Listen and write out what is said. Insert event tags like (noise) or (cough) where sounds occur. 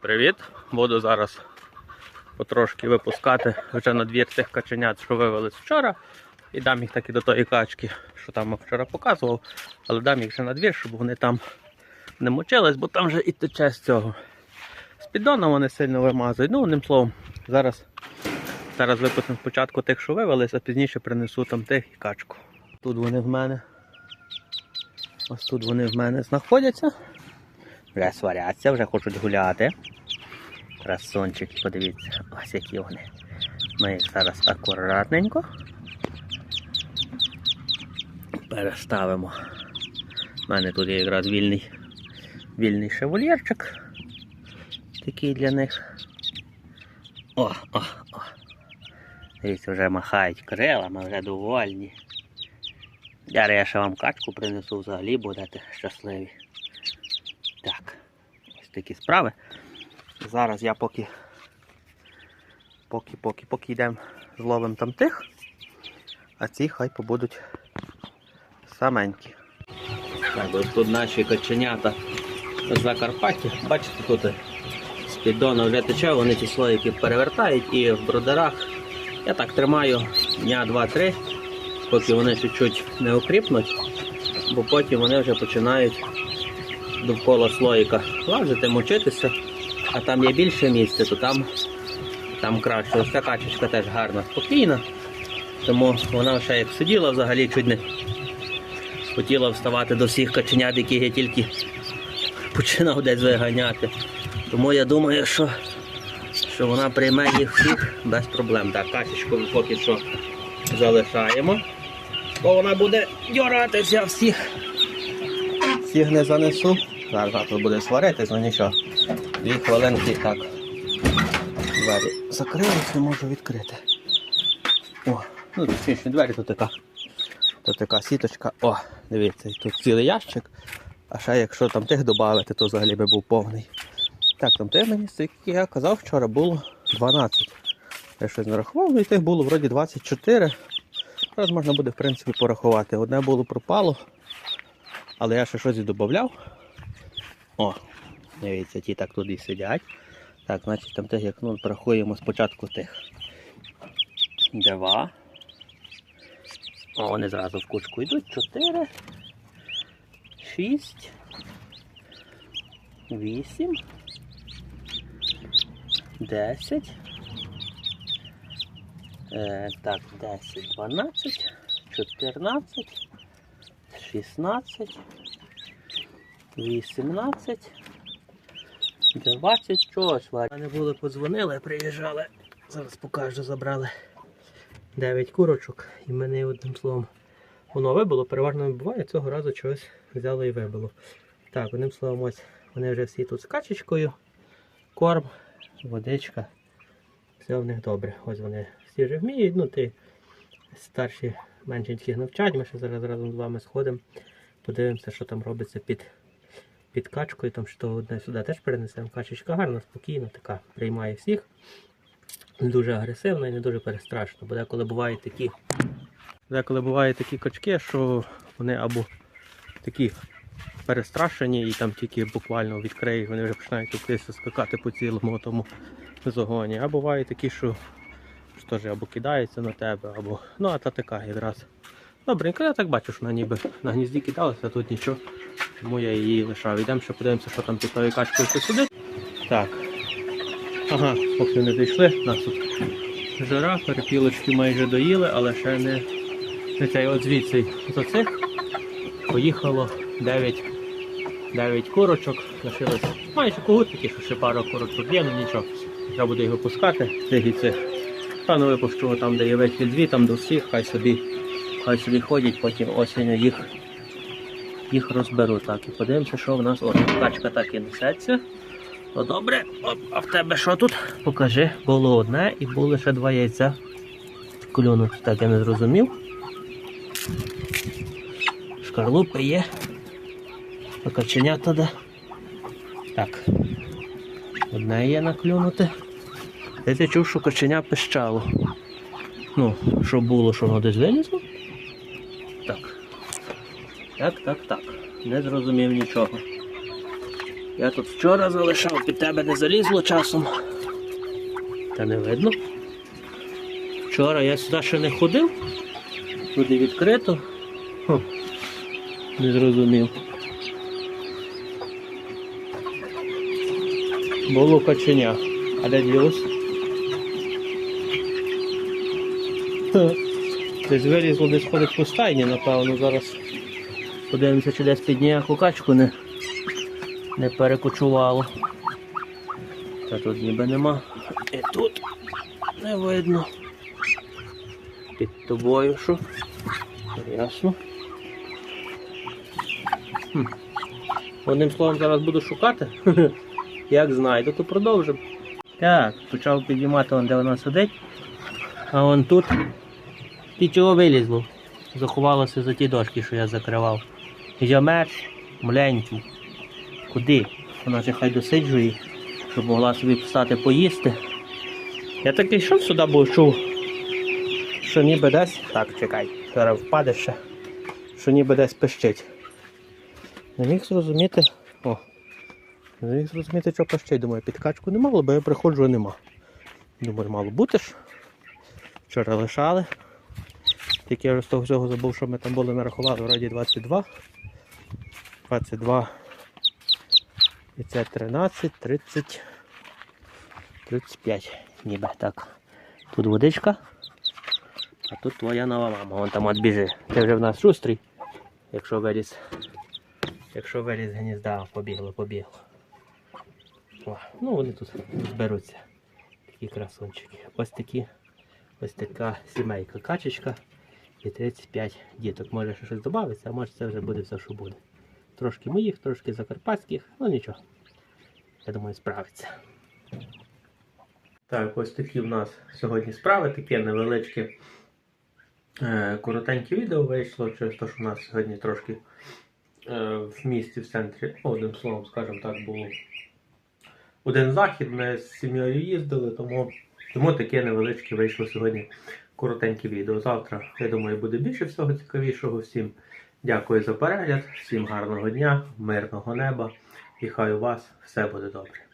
Привіт! Буду зараз потрошки випускати вже на двір тих каченят, що вивелись вчора. І дам їх таки до тої качки, що там вчора показував. Але дам їх вже на двір, щоб вони там не мочились, бо там вже і тече з цього. З піддоном вони сильно вимазують. Ну, одним словом, зараз, зараз випустимо спочатку тих, що вивелись, а пізніше принесу там тих і качку. Тут вони в мене. Ось тут вони в мене знаходяться. Вже сваряться, вже хочуть гуляти. Красончики, подивіться, ось які вони. Ми їх зараз акуратненько переставимо. У мене тут є якраз вільний, вільний шевольєрчик. Такий для них. О, о, о. Дивіться, вже махають крилами, вже довольні. Я ще вам качку принесу взагалі, будете щасливі. Так, ось такі справи. Зараз я поки поки, поки, поки йдемо зловимо там тих, а ці хай побудуть саменькі. Так, ось тут наші каченята з Закарпаття. Бачите, тут з піддону вже тече, вони ці слоїки перевертають і в бродерах. Я так тримаю дня 2-3, поки вони чуть-чуть не окріпнуть, бо потім вони вже починають довкола слоїка лазити, мочитися, а там є більше місця, то там, там краще. Ось ця качечка теж гарна, спокійна. Тому вона ще як сиділа взагалі чуть не хотіла вставати до всіх каченят, яких я тільки починав десь виганяти. Тому я думаю, що, що вона прийме їх всіх без проблем. Так, качечку поки що залишаємо, бо вона буде дьоратися всіх всіх не занесу. Зараз завтра буде сваритись, ну нічого. Дві хвилинки так. Двері закрились, не можу відкрити. О, ну точніше, двері тут така. Тут така сіточка. О, дивіться, тут цілий ящик. А ще якщо там тих додати, то взагалі би був повний. Так, там тих мені, як я казав, вчора було 12. Я щось не рахував, ну і тих було вроді 24. Зараз можна буде в принципі порахувати. Одне було пропало. Але я ще щось і додавав. О, дивіться, ті так туди сидять. Так, значить там тих, як ну, порахуємо спочатку тих. Два. О, вони зразу в кучку йдуть. Чотири. Шість. Вісім. Десять. Е, так, десять, дванадцять, чотирнадцять. 16, 18, 20, чогось. Вони були, подзвонили, приїжджали. Зараз покажу, забрали 9 курочок і мене одним словом воно вибило, переважно буває, цього разу чогось взяло і вибило. Так, одним словом, ось вони вже всі тут з качечкою, корм, водичка. Все в них добре. Ось вони всі вже вміють, ну ти старші меншеньких навчать. Ми ще зараз разом з вами сходимо. Подивимося, що там робиться під, під качкою. Там що одне сюди теж перенесемо. Качечка гарна, спокійна, така, приймає всіх. Не дуже агресивна і не дуже перестрашна. Бо деколи бувають такі. Деколи бувають такі качки, що вони або такі перестрашені і там тільки буквально відкриють, вони вже починають скакати по цілому тому загоні. А бувають такі, що що теж або кидається на тебе, або. Ну, а та така якраз. Добренько, я так бачу, що вона ніби на гнізді кидалася, а тут нічого. Тому я її лишав. Йдемо ще подивимося, що там під тою качкою. Так. Ага, поки не дійшли, нас тут жара, перепілочки майже доїли, але ще не, не цей от звідси за цих поїхало 9, 9 курочок. Лишилось майже когутики, що ще пара курочок є, ну нічого. Треба буде його пускати, цих і цих. Та ну випущу там, де є вихід дві, там до всіх, хай собі, хай собі ходять, потім осінню їх, їх розберу. Так, і подивимося, що в нас. О, качка так і несеться. Ну добре, а в тебе що тут? Покажи. Було одне і було ще два яйця. Клюнуть, так я не зрозумів. Шкарлупи є. А каченята де? Так. Одне є наклюнути. Я ти чув, що каченя пищало. Ну, що було, що воно десь вилізло? Так. Так, так, так. Не зрозумів нічого. Я тут вчора залишав, під тебе не залізло часом. Та не видно. Вчора я сюди ще не ходив. Туди відкрито. Хм. Не зрозумів. Було каченя. А де ділось? Десь вилізло, десь ходить по стайні, напевно, зараз. Подивимося, чи десь під ніяку качку не, не перекочувало. Та тут ніби нема. І тут не видно. Під тобою що? Ясно. Хм. Одним словом, зараз буду шукати. (laughs) Як знайду, то продовжимо. Так, почав підіймати, де вона сидить. А вон тут. Чого вилізло? Заховалося за ті дошки, що я закривав. Йомець, мленький. Куди? Вона ж хай досиджує, щоб могла собі встати поїсти. Я так йшов сюди, бо чув, що ніби десь. Так, чекай, зараз впаде ще. Що ніби десь пищить. Не міг зрозуміти. О. Не міг зрозуміти, що пищить. Думаю, підкачку не мало, бо я приходжу, а нема. Думаю, мало бути ж. Вчора лишали. Тільки я з того всього забув, що ми там були нарахували вроді 22. 22. І це 13, 30, 35. Ніби так. Тут водичка. А тут твоя нова мама. Вон там от біжи. Ти вже в нас шустрий. Якщо виліз. Якщо виліз гнізда, побігло, побігло. О, ну вони тут зберуться. Такі красунчики. Ось такі. Ось така сімейка качечка і 35 діток. Може ще щось додається, а може це вже буде все, що буде. Трошки моїх, трошки закарпатських, ну нічого. Я думаю, справиться. Так, ось такі в нас сьогодні справи, таке невеличке е, коротеньке відео вийшло, через те, що у нас сьогодні трошки е, в місті, в центрі, ну, одним словом, скажімо так, було один захід. Ми з сім'єю їздили, тому, тому таке невеличке вийшло сьогодні коротеньке відео. Завтра, я думаю, буде більше всього цікавішого. Всім дякую за перегляд, всім гарного дня, мирного неба і хай у вас все буде добре.